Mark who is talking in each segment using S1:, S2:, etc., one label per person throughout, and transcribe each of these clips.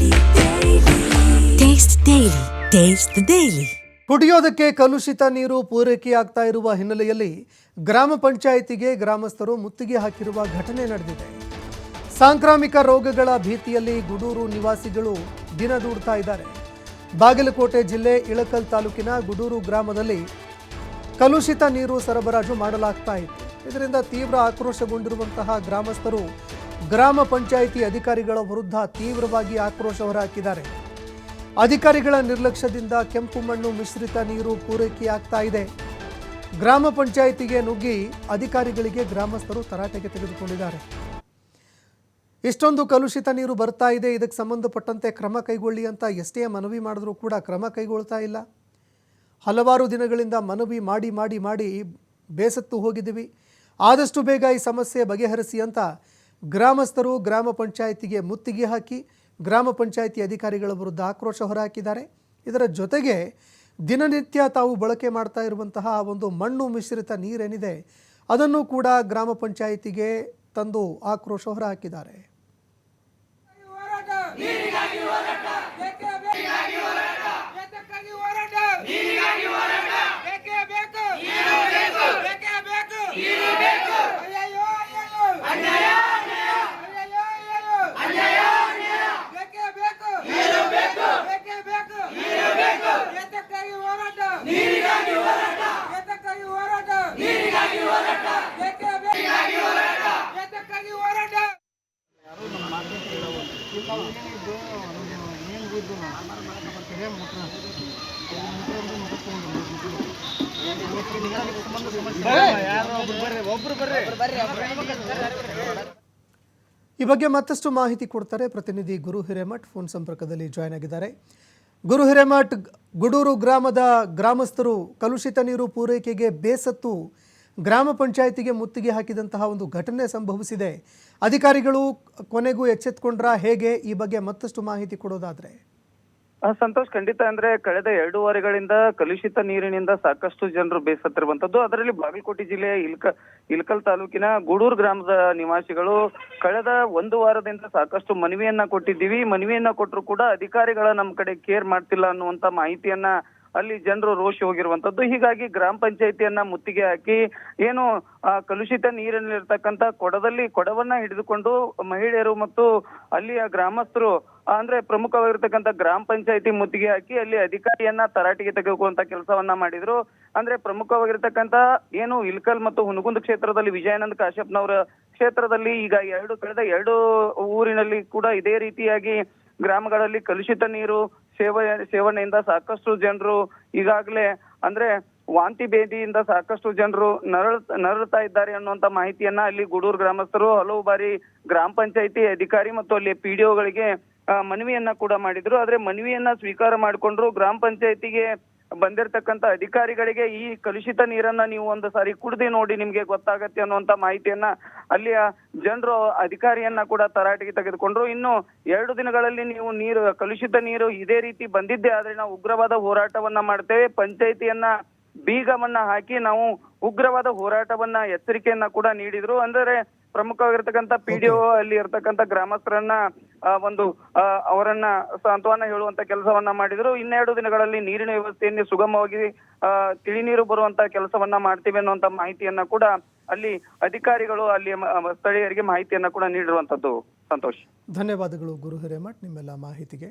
S1: Daily. Taste the Daily.
S2: ಕುಡಿಯೋದಕ್ಕೆ ಕಲುಷಿತ ನೀರು ಪೂರೈಕೆಯಾಗ್ತಾ ಇರುವ ಹಿನ್ನೆಲೆಯಲ್ಲಿ ಗ್ರಾಮ ಪಂಚಾಯಿತಿಗೆ ಗ್ರಾಮಸ್ಥರು ಮುತ್ತಿಗೆ ಹಾಕಿರುವ ಘಟನೆ ನಡೆದಿದೆ ಸಾಂಕ್ರಾಮಿಕ ರೋಗಗಳ ಭೀತಿಯಲ್ಲಿ ಗುಡೂರು ನಿವಾಸಿಗಳು ದಿನ ದೂಡ್ತಾ ಇದ್ದಾರೆ ಬಾಗಲಕೋಟೆ ಜಿಲ್ಲೆ ಇಳಕಲ್ ತಾಲೂಕಿನ ಗುಡೂರು ಗ್ರಾಮದಲ್ಲಿ ಕಲುಷಿತ ನೀರು ಸರಬರಾಜು ಮಾಡಲಾಗ್ತಾ ಇತ್ತು ಇದರಿಂದ ತೀವ್ರ ಆಕ್ರೋಶಗೊಂಡಿರುವಂತಹ ಗ್ರಾಮಸ್ಥರು ಗ್ರಾಮ ಪಂಚಾಯಿತಿ ಅಧಿಕಾರಿಗಳ ವಿರುದ್ಧ ತೀವ್ರವಾಗಿ ಆಕ್ರೋಶ ಹೊರಹಾಕಿದ್ದಾರೆ. ಅಧಿಕಾರಿಗಳ ನಿರ್ಲಕ್ಷ್ಯದಿಂದ ಕೆಂಪು ಮಣ್ಣು ಮಿಶ್ರಿತ ನೀರು ಪೂರೈಕೆಯಾಗ್ತಾ ಇದೆ. ಗ್ರಾಮ ಪಂಚಾಯಿತಿಗೆ ನುಗ್ಗಿ ಅಧಿಕಾರಿಗಳಿಗೆ ಗ್ರಾಮಸ್ಥರು ತರಾಟೆಗೆ ತೆಗೆದುಕೊಂಡಿದ್ದಾರೆ. ಇಷ್ಟೊಂದು ಕಲುಷಿತ ನೀರು ಬರ್ತಾ ಇದೆ. ಇದಕ್ಕೆ ಸಂಬಂಧಪಟ್ಟಂತೆ ಕ್ರಮ ಕೈಗೊಳ್ಳಿ ಅಂತ ಎಷ್ಟೇ ಮನವಿ ಮಾಡಿದ್ರೂ ಕೂಡ ಕ್ರಮ ಕೈಗೊಳ್ತಾ ಇಲ್ಲ. ಹಲವಾರು ದಿನಗಳಿಂದ ಮನವಿ ಮಾಡಿ ಮಾಡಿ ಮಾಡಿ ಬೇಸತ್ತು ಹೋಗಿದ್ದೀವಿ. ಆದಷ್ಟು ಬೇಗ ಈ ಸಮಸ್ಯೆ ಬಗೆಹರಿಸಿ ಅಂತ ಗ್ರಾಮಸ್ಥರು ಗ್ರಾಮ ಪಂಚಾಯಿತಿಗೆ ಮುತ್ತಿಗೆ ಹಾಕಿ ಗ್ರಾಮ ಪಂಚಾಯಿತಿ ಅಧಿಕಾರಿಗಳ ವಿರುದ್ಧ ಆಕ್ರೋಶ ಹೊರಹಾಕಿದ್ದಾರೆ. ಇದರ ಜೊತೆಗೆ ದಿನನಿತ್ಯ ತಾವು ಬಳಕೆ ಮಾಡ್ತಾ ಇರುವಂತಹ ಒಂದು ಮಣ್ಣು ಮಿಶ್ರಿತ ನೀರೇನಿದೆ, ಅದನ್ನು ಕೂಡ ಗ್ರಾಮ ಪಂಚಾಯಿತಿಗೆ ತಂದು ಆಕ್ರೋಶ ಹೊರಹಾಕಿದ್ದಾರೆ
S3: ಹೋರಾಟ ನೀರಿಗಾಗಿ ಹೋರಾಟ ಬೇಕೇ ಬೇಕು ಏತಕ್ಕಾಗಿ ಹೋರಾಟ ನೀರಿಗಾಗಿ ಹೋರಾಟ ಬೇಕೇ ಬೇಕು ನೀರು ಬೇಕು ಬೇಕೇ ಬೇಕು ನೀರು ಬೇಕು ಅಯ್ಯಯ್ಯೋ ಅಯ್ಯಯ್ಯೋ ಅನ್ಯಾಯ ಅನ್ಯಾಯ ಅಯ್ಯಯ್ಯೋ ಅಯ್ಯಯ್ಯೋ ಅನ್ಯಾಯ ಅನ್ಯಾಯ ಬೇಕೇ ಬೇಕು ನೀರು ಬೇಕು ಬೇಕೇ ಬೇಕು ನೀರು ಬೇಕು ಏತಕ್ಕಾಗಿ ಹೋರಾಟ ನೀರಿಗಾಗಿ ಹೋರಾಟ ಏತಕ್ಕಾಗಿ ಹೋರಾಟ ನೀರಿಗಾಗಿ ಹೋರಾಟ ಬೇಕೇ ಬೇಕು ನೀರಿಗಾಗಿ ಹೋರಾಟ ಏತಕ್ಕಾಗಿ ಹೋರಾಟ
S2: ಈ ಬಗ್ಗೆ ಮತ್ತಷ್ಟು ಮಾಹಿತಿ ಕೊಡ್ತಾರೆ ಪ್ರತಿನಿಧಿ ಗುರು ಹಿರೇಮಠ್. ಫೋನ್ ಸಂಪರ್ಕದಲ್ಲಿ ಜಾಯ್ನ್ ಆಗಿದ್ದಾರೆ. ಗುರು ಹಿರೇಮಠ್, ಗುಡೂರು ಗ್ರಾಮದ ಗ್ರಾಮಸ್ಥರು ಕಲುಷಿತ ನೀರು ಪೂರೈಕೆಗೆ ಬೇಸತ್ತು ಗ್ರಾಮ ಪಂಚಾಯಿತಿಗೆ ಮುತ್ತಿಗೆ ಹಾಕಿದಂತಹ ಒಂದು ಘಟನೆ ಸಂಭವಿಸಿದೆ. ಅಧಿಕಾರಿಗಳು ಕೊನೆಗೂ ಎಚ್ಚೆತ್ಕೊಂಡ್ರ ಹೇಗೆ? ಈ ಬಗ್ಗೆ ಮತ್ತಷ್ಟು ಮಾಹಿತಿ ಕೊಡೋದಾದ್ರೆ.
S4: ಸಂತೋಷ್, ಖಂಡಿತ ಅಂದ್ರೆ ಕಳೆದ ಎರಡೂವರೆಗಳಿಂದ ಕಲುಷಿತ ನೀರಿನಿಂದ ಸಾಕಷ್ಟು ಜನರು ಬೇಸತ್ತಿರುವಂತದ್ದು. ಅದರಲ್ಲಿ ಬಾಗಲಕೋಟೆ ಜಿಲ್ಲೆಯ ಇಲ್ಕ, ಇಲ್ಕಲ್ ತಾಲೂಕಿನ ಗೂಡೂರು ಗ್ರಾಮದ ನಿವಾಸಿಗಳು ಕಳೆದ ಒಂದು ವಾರದಿಂದ ಸಾಕಷ್ಟು ಮನವಿಯನ್ನ ಕೊಟ್ಟಿದ್ದೀವಿ. ಮನವಿಯನ್ನ ಕೊಟ್ಟರು ಕೂಡ ಅಧಿಕಾರಿಗಳ ನಮ್ಮ ಕಡೆ ಕೇರ್ ಮಾಡ್ತಿಲ್ಲ ಅನ್ನುವಂತ ಮಾಹಿತಿಯನ್ನ ಅಲ್ಲಿ ಜನರು ರೋಷಿ ಹೋಗಿರುವಂತದ್ದು. ಹೀಗಾಗಿ ಗ್ರಾಮ ಪಂಚಾಯತಿಯನ್ನ ಮುತ್ತಿಗೆ ಹಾಕಿ ಏನು ಕಲುಷಿತ ನೀರಿನಲ್ಲಿರ್ತಕ್ಕಂತ ಕೊಡದಲ್ಲಿ ಕೊಡವನ್ನ ಹಿಡಿದುಕೊಂಡು ಮಹಿಳೆಯರು ಮತ್ತು ಅಲ್ಲಿಯ ಗ್ರಾಮಸ್ಥರು ಅಂದ್ರೆ ಪ್ರಮುಖವಾಗಿರ್ತಕ್ಕಂಥ ಗ್ರಾಮ ಪಂಚಾಯತಿ ಮುತ್ತಿಗೆ ಹಾಕಿ ಅಲ್ಲಿ ಅಧಿಕಾರಿಯನ್ನ ತರಾಟೆಗೆ ತೆಗೆದುಕೊಳ್ಳುವಂತ ಕೆಲಸವನ್ನ ಮಾಡಿದ್ರು. ಅಂದ್ರೆ ಪ್ರಮುಖವಾಗಿರ್ತಕ್ಕಂಥ ಏನು ಇಲ್ಕಲ್ ಮತ್ತು ಹುನಗುಂದ ಕ್ಷೇತ್ರದಲ್ಲಿ ವಿಜಯಾನಂದ ಕಾಶ್ಯಪ್ನವರ ಕ್ಷೇತ್ರದಲ್ಲಿ ಈಗ ಎರಡು, ಕಳೆದ ಎರಡು ಊರಿನಲ್ಲಿ ಕೂಡ ಇದೇ ರೀತಿಯಾಗಿ ಗ್ರಾಮಗಳಲ್ಲಿ ಕಲುಷಿತ ನೀರು, ಸೇವ, ಸೇವನೆಯಿಂದ ಸಾಕಷ್ಟು ಜನರು ಈಗಾಗಲೇ ಅಂದ್ರೆ ವಾಂತಿ ಭೇದಿಯಿಂದ ಸಾಕಷ್ಟು ಜನರು ನರಳ ನರಳುತ್ತಾ ಇದ್ದಾರೆ ಅನ್ನುವಂತ ಮಾಹಿತಿಯನ್ನ ಅಲ್ಲಿ ಗೂಡೂರು ಗ್ರಾಮಸ್ಥರು ಹಲವು ಬಾರಿ ಗ್ರಾಮ ಪಂಚಾಯಿತಿ ಅಧಿಕಾರಿ ಮತ್ತು ಅಲ್ಲಿ ಪಿಡಿಒಗಳಿಗೆ ಮನವಿಯನ್ನ ಕೂಡ ಮಾಡಿದ್ರು. ಆದ್ರೆ ಮನವಿಯನ್ನ ಸ್ವೀಕಾರ ಮಾಡಿಕೊಂಡ್ರು ಗ್ರಾಮ ಪಂಚಾಯತಿಗೆ ಬಂದಿರತಕ್ಕಂತ ಅಧಿಕಾರಿಗಳಿಗೆ ಈ ಕಲುಷಿತ ನೀರನ್ನ ನೀವು ಒಂದು ಸಾರಿ ಕುಡ್ದಿ ನೋಡಿ ನಿಮ್ಗೆ ಗೊತ್ತಾಗತ್ತೆ ಅನ್ನುವಂತ ಮಾಹಿತಿಯನ್ನ ಅಲ್ಲಿಯ ಜನರು, ಅಧಿಕಾರಿಯನ್ನ ಕೂಡ ತರಾಟೆಗೆ ತೆಗೆದುಕೊಂಡ್ರು. ಇನ್ನು ಎರಡು ದಿನಗಳಲ್ಲಿ ನೀವು ನೀರು, ಕಲುಷಿತ ನೀರು ಇದೇ ರೀತಿ ಬಂದಿದ್ದೆ ಆದ್ರೆ ನಾವು ಉಗ್ರವಾದ ಹೋರಾಟವನ್ನ ಮಾಡ್ತೇವೆ. ಪಂಚಾಯತಿಯನ್ನ ಬೀಗವನ್ನ ಹಾಕಿ ನಾವು ಉಗ್ರವಾದ ಹೋರಾಟವನ್ನ ಎಚ್ಚರಿಕೆಯನ್ನ ಕೂಡ ನೀಡಿದ್ರು. ಅಂದರೆ ಪ್ರಮುಖವಾಗಿರ್ತಕ್ಕಂಥ ಪಿಡಿಒ ಅಲ್ಲಿ ಇರ್ತಕ್ಕಂಥ ಗ್ರಾಮಸ್ಥರನ್ನ ಒಂದು ಅವರನ್ನ ಸಾಂತ್ವನ ಹೇಳುವಂತ ಕೆಲಸವನ್ನ ಮಾಡಿದ್ರು. ಇನ್ನೆರಡು ದಿನಗಳಲ್ಲಿ ನೀರಿನ ವ್ಯವಸ್ಥೆಯನ್ನು ಸುಗಮವಾಗಿ ತಿಳಿ ನೀರು ಬರುವಂತ ಕೆಲಸವನ್ನ ಮಾಡ್ತೀವಿ ಅನ್ನುವಂತ ಮಾಹಿತಿಯನ್ನ ಕೂಡ ಅಲ್ಲಿ ಅಧಿಕಾರಿಗಳು ಅಲ್ಲಿ ಸ್ಥಳೀಯರಿಗೆ ಮಾಹಿತಿಯನ್ನ ಕೂಡ ನೀಡಿರುವಂತದ್ದು. ಸಂತೋಷ್.
S2: ಧನ್ಯವಾದಗಳು ಗುರು ಹಿರೇಮಠ್ ನಿಮ್ಮೆಲ್ಲ ಮಾಹಿತಿಗೆ.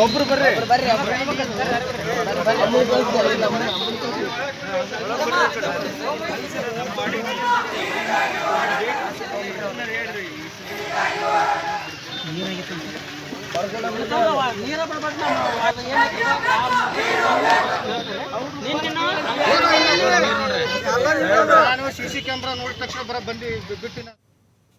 S5: ಒಬ್ರು ಬರ್ರಿ ನಾನು ಸಿ ಸಿ ಕ್ಯಾಮ್ರಾ ನೋಡಿದ ತಕ್ಷಣ ಬರ ಬಂದು ಬಿಟ್ಟಿನ